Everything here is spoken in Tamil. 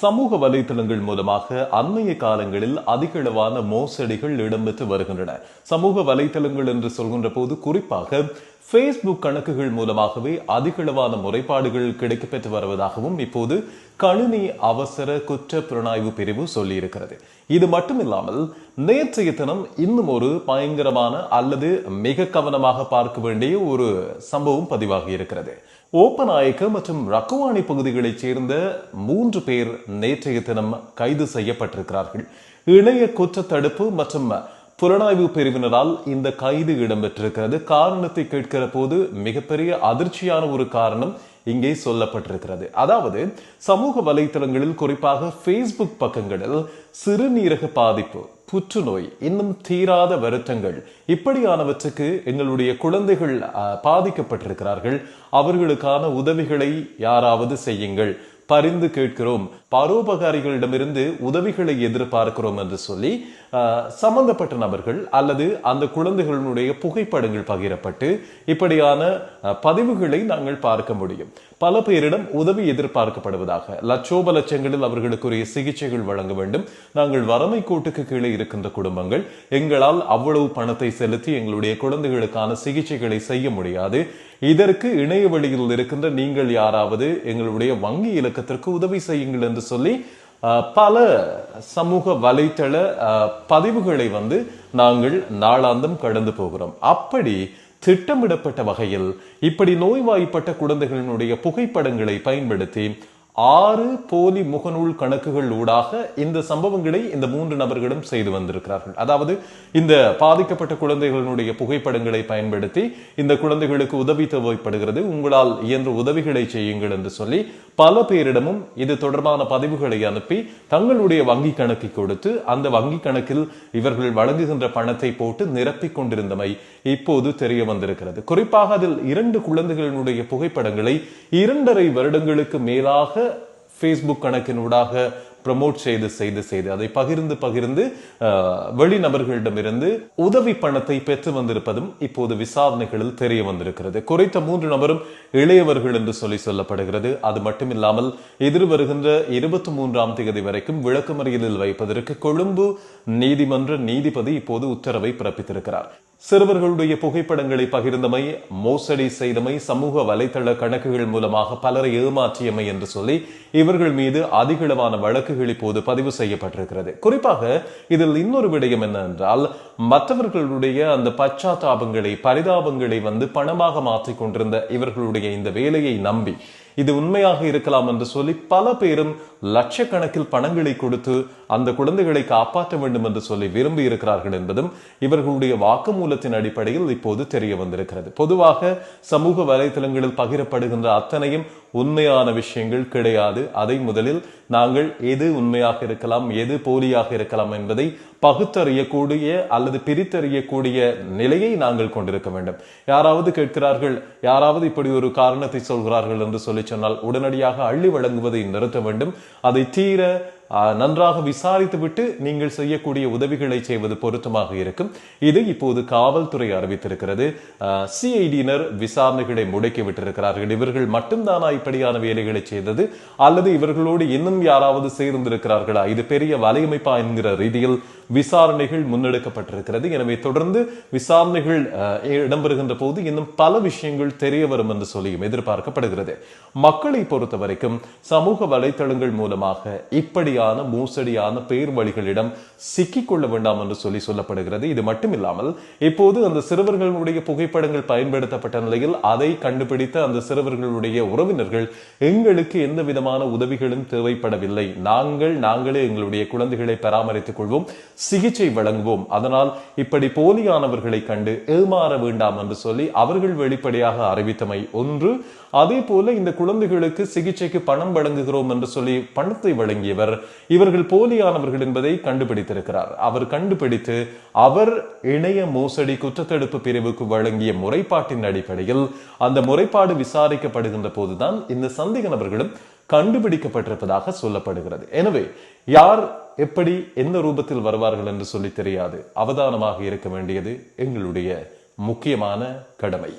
சமூக வலைத்தளங்கள் மூலமாக அண்மைய காலங்களில் அதிக அளவான மோசடிகள் இடம்பெற்று வருகின்றன. சமூக வலைத்தளங்கள் என்று சொல்கின்ற போது குறிப்பாக ஃபேஸ்புக் கணக்குகள் மூலமாகவே அதிகளவான முறைப்பாடுகள் கிடைக்கப்பெற்று வருவதாகவும் இப்போது கணினி அவசர குற்ற புலனாய்வு பிரிவு சொல்லியிருக்கிறது. இது மட்டுமில்லாமல் நேற்றைய தினம் இன்னும் ஒரு பயங்கரமான அல்லது மிக கவனமாக பார்க்க வேண்டிய ஒரு சம்பவம் பதிவாகி இருக்கிறது. ஓப்பநாயக்க மற்றும் ரக்குவாணி பகுதிகளைச் சேர்ந்த மூன்று பேர் நேற்றைய தினம் கைது செய்யப்பட்டிருக்கிறார்கள். இணைய குற்ற தடுப்பு மற்றும் புலனாய்வு பிரிவினரால் இந்த கைது இடம்பெற்றிருக்கிறது. காரணத்தை கேட்கிற போது மிகப்பெரிய அதிர்ச்சியான ஒரு காரணம் இங்கே சொல்லப்பட்டிருக்கிறது. அதாவது சமூக வலைத்தளங்களில் குறிப்பாக ஃபேஸ்புக் பக்கங்களில் சிறுநீரக பாதிப்பு புற்றுநோய் இன்னும் தீராத வருத்தங்கள். இப்படியானவற்றுக்கு எங்களுடைய குழந்தைகள் அஹ், பாதிக்கப்பட்டிருக்கிறார்கள். அவர்களுக்கான உதவிகளை யாராவது செய்யுங்கள். பரிந்து கேட்கிறோம். பரோபகாரிகளிடமிருந்து உதவிகளை எதிர்பார்க்கிறோம் என்று சொல்லி சம்பந்தப்பட்ட நபர்கள் அல்லது அந்த குழந்தைகளுடைய புகைப்படங்கள் பகிரப்பட்டு இப்படியான பதிவுகளை நாங்கள் பார்க்க முடியும். பல பேரிடம் உதவி எதிர்பார்க்கப்படுவதாக லட்சோப லட்சங்களில் அவர்களுக்குரிய சிகிச்சைகள் வழங்க வேண்டும். நாங்கள் வறுமை கோட்டுக்கு கீழே இருக்கின்ற குடும்பங்கள். எங்களால் அவ்வளவு பணத்தை செலுத்தி எங்களுடைய குழந்தைகளுக்கான சிகிச்சைகளை செய்ய முடியாது. இதற்கு இணைய வழியில் இருக்கின்ற நீங்கள் யாராவது எங்களுடைய வங்கி இலக்கத்திற்கு உதவி செய்யுங்கள் என்று சொல்லி பல சமூக வலைத்தள பதிவுகளை வந்து நாங்கள் நாளாந்தம் கடந்து போகிறோம். அப்படி திட்டமிடப்பட்ட வகையில் இப்படி நோய்வாய்ப்பட்ட குழந்தைகளினுடைய புகைப்படங்களை பயன்படுத்தி ஆறு போலி முகநூல் கணக்குகள் ஊடாக இந்த சம்பவங்களை இந்த மூன்று நபர்களும் செய்து வந்திருக்கிறார்கள். அதாவது இந்த பாதிக்கப்பட்ட குழந்தைகளினுடைய புகைப்படங்களை பயன்படுத்தி இந்த குழந்தைகளுக்கு உதவி தேவைப்படுகிறது உங்களால் இயன்ற உதவிகளை செய்யுங்கள் என்று சொல்லி பல பேரிடமும் இது தொடர்பான பதிவுகளை அனுப்பி தங்களுடைய வங்கி கணக்கை கொடுத்து அந்த வங்கி கணக்கில் இவர்கள் வழங்குகின்ற பணத்தை போட்டு நிரப்பிக் கொண்டிருந்தமை இப்போது தெரிய வந்திருக்கிறது. குறிப்பாக அதில் இரண்டு குழந்தைகளினுடைய புகைப்படங்களை இரண்டரை வருடங்களுக்கு மேலாக ஃபேஸ்புக் கணக்கினூடாக ப்ரமோட் செய்து செய்து செய்து அதை பகிர்ந்து பகிர்ந்து வெளிநபர்களிடமிருந்து உதவி பணத்தை பெற்று வந்திருப்பதும் இப்போது விசாரணைகளில் தெரிய வந்திருக்கிறது. குறைத்த மூன்று நபரும் இளையவர்கள் என்று சொல்லி சொல்லப்படுகிறது. அது மட்டுமில்லாமல் எதிர் வருகின்ற இருபத்தி மூன்றாம் தேதி வரைக்கும் விளக்கமறியலில் வைப்பதற்கு கொழும்பு நீதிமன்ற நீதிபதி இப்போது உத்தரவை பிறப்பித்திருக்கிறார். சிறுவர்களுடைய புகைப்படங்களை பகிர்ந்தமை மோசடி செய்தமை சமூக வலைத்தள கணக்குகள் மூலமாக பலரை ஏமாற்றியமை என்று சொல்லி இவர்கள் மீது அதிகளவான வழக்குகள் இப்போது பதிவு செய்யப்பட்டிருக்கிறது. குறிப்பாக இதில் இன்னொரு விடயம் என்னவென்றால் மற்றவர்களுடைய அந்த பச்சாத்தாபங்களை பரிதாபங்களை வந்து பணமாக மாற்றிக் கொண்டிருந்த இவர்களுடைய இந்த வேலையை நம்பி இது உண்மையாக இருக்கலாம் என்று சொல்லி பல பேரும் லட்சக்கணக்கில் பணங்களை கொடுத்து அந்த குழந்தைகளை காப்பாற்ற வேண்டும் என்று சொல்லி விரும்பி இருக்கிறார்கள் என்பதும் இவர்களுடைய வாக்குமூலத்தின் அடிப்படையில் இப்போது தெரிய வந்திருக்கிறது. பொதுவாக சமூக வலைத்தளங்களில் பகிரப்படுகின்ற அத்தனையும் உண்மையான விஷயங்கள் கிடையாது. அதை முதலில் நாங்கள் எது உண்மையாக இருக்கலாம் எது போலியாக இருக்கலாம் என்பதை பகுத்தறியக்கூடிய அல்லது பிரித்தறியக்கூடிய நிலையை நாங்கள் கொண்டிருக்க வேண்டும். யாராவது கேட்கிறார்கள் யாராவது இப்படி ஒரு காரணத்தை சொல்கிறார்கள் என்று சொல்லி சொன்னால் உடனடியாக அள்ளி வழங்குவதை நிறுத்த வேண்டும். அதை தீர நன்றாக விசாரித்துவிட்டு நீங்கள் செய்யக்கூடிய உதவிகளை செய்வது பொருத்தமாக இருக்கும். இது இப்போது காவல்துறை அறிவித்திருக்கிறது. சிஐடியினர் விசாரணைகளை முடக்கி விட்டிருக்கிறார்கள். இவர்கள் மட்டும்தானா இப்படியான வேலைகளை செய்தது? அல்லது இவர்களோடு இன்னும் யாராவது சேர்ந்திருக்கிறார்களா? இது பெரிய வலையமைப்பா என்கிற ரீதியில் விசாரணைகள் முன்னெடுக்கப்பட்டிருக்கிறது. எனவே தொடர்ந்து விசாரணைகள் இடம்பெறுகின்ற போது இன்னும் பல விஷயங்கள் தெரிய வரும் என்று சொல்லியும் எதிர்பார்க்கப்படுகிறது. மக்களை பொறுத்த வரைக்கும் சமூக வலைத்தளங்கள் மூலமாக இப்படி இப்படியான மோசடியான பேர் வழிகளிடம் சிக்கிக்கொள்ள வேண்டாம் என்று சொல்லி சொல்லப்படுகிறது. இது மட்டுமில்லாமல் இப்போது அந்த சிறுவர்களுடைய புகைப்படங்கள் பயன்படுத்தப்பட்ட நிலையில் அதை கண்டுபிடித்த அந்த சிறுவர்களுடைய உறவினர்கள் எங்களுக்கு எந்த விதமான உதவிகளும் தேவைப்படவில்லை. நாங்கள் நாங்களே எங்களுடைய குழந்தைகளை பராமரித்துக் கொள்வோம் சிகிச்சை வழங்குவோம். அதனால் இப்படி போலியானவர்களை கண்டு ஏமாற வேண்டாம் என்று சொல்லி அவர்கள் வெளிப்படையாக அறிவித்தமை ஒன்று. அதே போல இந்த குழந்தைகளுக்கு சிகிச்சைக்கு பணம் வழங்குகிறோம் என்று சொல்லி பணத்தை வழங்கியவர் இவர்கள் போலியானவர்கள் என்பதை கண்டுபிடித்திருக்கிறார். அவர் கண்டுபிடித்து அவர் இணைய மோசடி குற்றத்தடுப்பு பிரிவுக்கு வழங்கிய முறைப்பாட்டின் அடிப்படையில் அந்த முறைப்பாடு விசாரிக்கப்படுகின்ற போதுதான் இந்த சந்தேக நபர்களும் கண்டுபிடிக்கப்பட்டிருப்பதாக சொல்லப்படுகிறது. எனவே யார் எப்படி எந்த ரூபத்தில் வருவார்கள் என்று சொல்லி தெரியாது. அவதானமாக இருக்க வேண்டியது எங்களுடைய முக்கியமான கடமை.